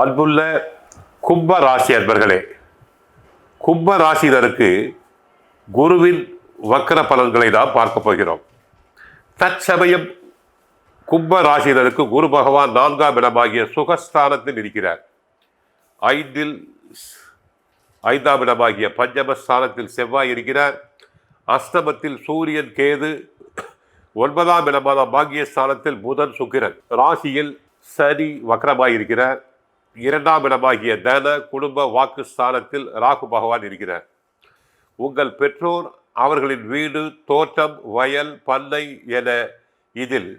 அன்புள்ள கும்ப ராசி அன்பர்களே கும்ப ராசியினருக்கு குருவின் வக்கர பலன்களை நாம் பார்க்க போகிறோம். தற்சமயம் கும்ப ராசியினருக்கு குரு பகவான் நான்காம் இடமாகிய சுகஸ்தானத்தில் இருக்கிறார். ஐந்தில் ஐந்தாம் இடமாகிய பஞ்சமஸ்தானத்தில் செவ்வாய் இருக்கிறார். அஷ்டமத்தில் சூரியன் கேது ஒன்பதாம் இடமான பாக்கியஸ்தானத்தில் புதன் சுக்கிரன். ராசியில் சனி வக்ரமாய் இருக்கிறார். இரண்டாம் இடமாகிய தன குடும்ப வாக்கு ஸ்தானத்தில் ராகு பகவான் இருக்கிறார். உங்கள் பெற்றோர் அவர்களின் வீடு தோட்டம் வயல் பண்ணை என இதில்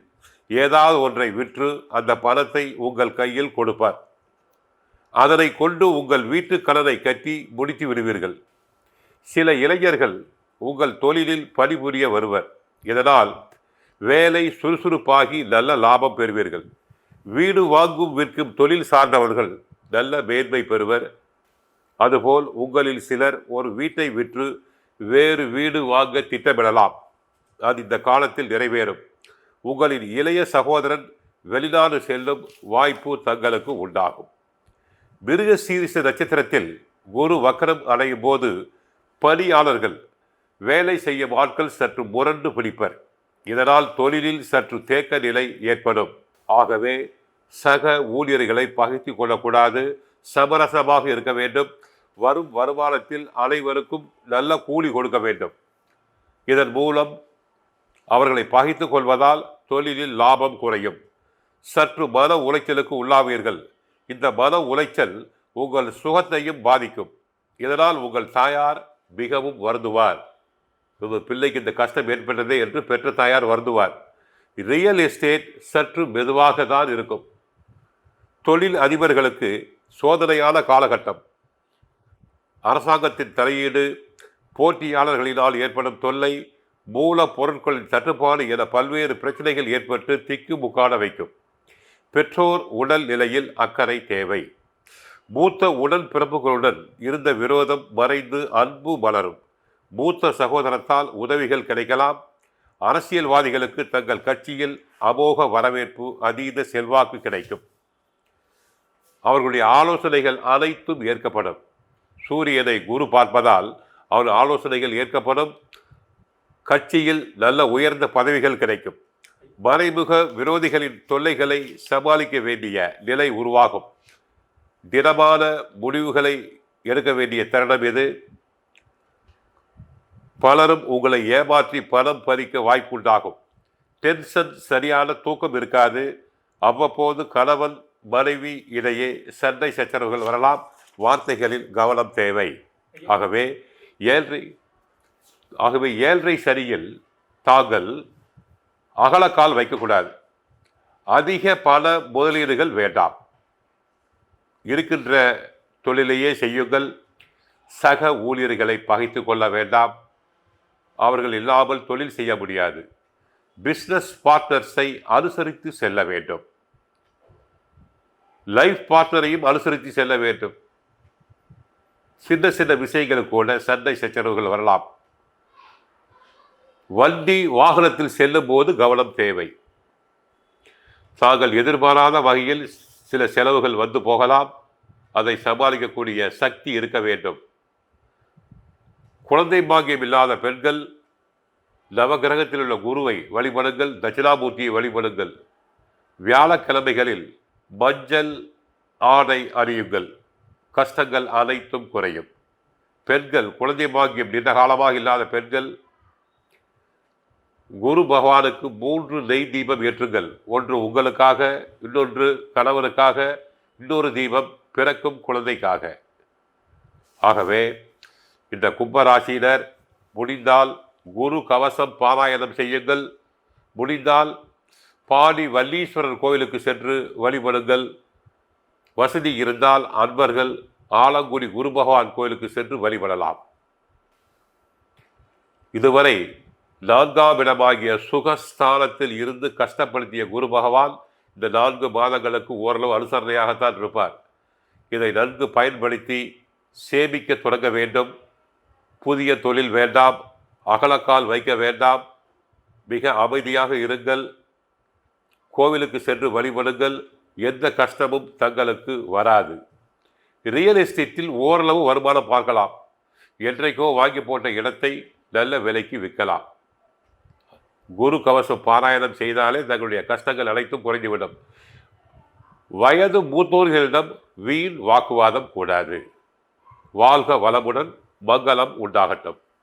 ஏதாவது ஒன்றை விற்று அந்த பணத்தை உங்கள் கையில் கொடுப்பார். அதனை கொண்டு உங்கள் வீட்டு கடனை கட்டி முடித்து விடுவீர்கள். சில இளைஞர்கள் உங்கள் தொழிலில் பணிபுரிய வருவர். இதனால் வேலை சுறுசுறுப்பாகி நல்ல லாபம் பெறுவீர்கள். வீடு வாங்கும் விற்கும் தொழில் சார்ந்தவர்கள் நல்ல மேன்மை பெறுவர். அதுபோல் உங்களில் சிலர் ஒரு வீட்டை விற்று வேறு வீடு வாங்க திட்டமிடலாம். அது இந்த காலத்தில் நிறைவேறும். உங்களின் இளைய சகோதரன் வெளிநாடு செல்லும் வாய்ப்பு தங்களுக்கு உண்டாகும். மிருக சீரிச நட்சத்திரத்தில் குரு வக்கரம் அடையும் போது பணியாளர்கள் வேலை செய்யும் ஆட்கள் சற்று முரண்டு பிடிப்பர். இதனால் தொழிலில் சற்று தேக்க நிலை ஏற்படும். ஆகவே சக ஊழியர்களை பகைத்து கொள்ளக்கூடாது சமரசமாக இருக்க வேண்டும். வரும் வருமானத்தில் அனைவருக்கும் நல்ல கூலி கொடுக்க வேண்டும். இதன் மூலம் அவர்களை பகித்து கொள்வதால் தொழிலில் லாபம் குறையும். சற்று மன உளைச்சலுக்கு உள்ளாவீர்கள். இந்த மன உளைச்சல் உங்கள் சுகத்தையும் பாதிக்கும். இதனால் உங்கள் தாயார் மிகவும் வருந்துவார். உங்கள் பிள்ளைக்கு இந்த கஷ்டம் ஏற்பட்டதே என்று பெற்ற தாயார் வருந்துவார். ரியல் எஸ்டேட் சற்று மெதுவாக தான் இருக்கும். தொழில் அதிபர்களுக்கு சோதனையான காலகட்டம். அரசாங்கத்தின் தலையீடு போட்டியாளர்களினால் ஏற்படும் தொல்லை மூல பொருட்களின் தட்டுப்பாடு என பல்வேறு பிரச்சனைகள் ஏற்பட்டு திக்கு முக்காட வைக்கும். பெற்றோர் உடல் நிலையில் அக்கறை தேவை. மூத்த உடன் பிறப்புகளுடன் இருந்த விரோதம் மறைந்து அன்பு மலரும். மூத்த சகோதரத்தால் உதவிகள் கிடைக்கலாம். அரசியல்வாதிகளுக்கு தங்கள் கட்சியில் அமோக வரவேற்பு அதீத செல்வாக்கு கிடைக்கும். அவர்களுடைய ஆலோசனைகள் அனைத்தும் ஏற்கப்படும். சூரியனை குரு பார்ப்பதால் அவர் ஆலோசனைகள் ஏற்கப்படும். கட்சியில் நல்ல உயர்ந்த பதவிகள் கிடைக்கும். மறைமுக விரோதிகளின் தொல்லைகளை சமாளிக்க வேண்டிய நிலை உருவாகும். திடமான முடிவுகளை எடுக்க வேண்டிய தருணம் இது. பலரும் உங்களை ஏமாற்றி பணம் பறிக்க வாய்ப்புண்டாகும். டென்ஷன் சரியான தூக்கம் இருக்காது. அவ்வப்போது கணவன் மனைவி இடையே சண்டை சச்சரவுகள் வரலாம். வார்த்தைகளில் கவனம் தேவை. ஆகவே ஏழ்றை ஆகவே ஏழ்றை சரியில் தாங்கள் அகலக்கால் வைக்கக்கூடாது. அதிக பல முதலீடுகள் வேண்டாம். இருக்கின்ற தொழிலையே செய்யுங்கள். சக ஊழியர்களை பகைத்து கொள்ள வேண்டாம். அவர்கள் இல்லாமல் தொழில் செய்ய முடியாது. பிஸ்னஸ் பார்ட்னர்ஸை அனுசரித்து செல்ல வேண்டும். லைஃப் பார்ட்னரையும் அனுசரித்து செல்ல வேண்டும். சின்ன சின்ன விஷயங்கள் கூட சண்டை சச்சரவுகள் வரலாம். வண்டி வாகனத்தில் செல்லும் போது கவனம் தேவை. தாங்கள் எதிர்பாராத வகையில் சில செலவுகள் வந்து போகலாம். அதை சமாளிக்கக்கூடிய சக்தி இருக்க வேண்டும். குழந்தை பாக்கியம் இல்லாத பெண்கள் நவகிரகத்தில் உள்ள குருவை வழிபடுங்கள் தட்சிணாமூர்த்தியை வழிபடுங்கள். வியாழக்கிழமைகளில் மஞ்சள் ஆடை அறியுங்கள் கஷ்டங்கள் அனைத்தும் குறையும். பெண்கள் குழந்தை பாக்கியம் நீண்ட காலமாக இல்லாத பெண்கள் குரு பகவானுக்கு மூன்று நெய் தீபம் ஏற்றுங்கள். ஒன்று உங்களுக்காக இன்னொன்று கணவனுக்காக இன்னொரு தீபம் பிறக்கும் குழந்தைக்காக. ஆகவே இந்த கும்பராசியினர் முடிந்தால் குரு கவசம் பாராயணம் செய்யுங்கள். முடிந்தால் பாடி வல்லீஸ்வரர் கோயிலுக்கு சென்று வழிபடுங்கள். வசதி இருந்தால் அன்பர்கள் ஆலங்குடி குரு பகவான் கோயிலுக்கு சென்று வழிபடலாம். இதுவரை நான்காம் இடமாகிய சுகஸ்தானத்தில் இருந்து கஷ்டப்படுத்திய குரு பகவான் இந்த நான்கு மாதங்களுக்கு ஓரளவு அனுசரணையாகத்தான் இருப்பார். இதை நன்கு பயன்படுத்தி சேமிக்க தொடங்க வேண்டும். புதிய தொழில் வேண்டாம். அகலக்கால் வைக்க வேண்டாம். மிக அமைதியாக இருங்கள். கோவிலுக்கு சென்று வழிபடுங்கள். எந்த கஷ்டமும் தங்களுக்கு வராது. ரியல் எஸ்டேட்டில் ஓரளவு வருமானம் பார்க்கலாம். என்றைக்கோ வாங்கி போட்ட இடத்தை நல்ல விலைக்கு விற்கலாம். குரு கவசம் பாராயணம் செய்தாலே தங்களுடைய கஷ்டங்கள் அனைத்தும் குறைந்துவிடும். வயது மூத்தோர்களிடம் வீண் வாக்குவாதம் கூடாது. வாழ்க வளமுடன் மங்களம் உண்டாகட்டும்.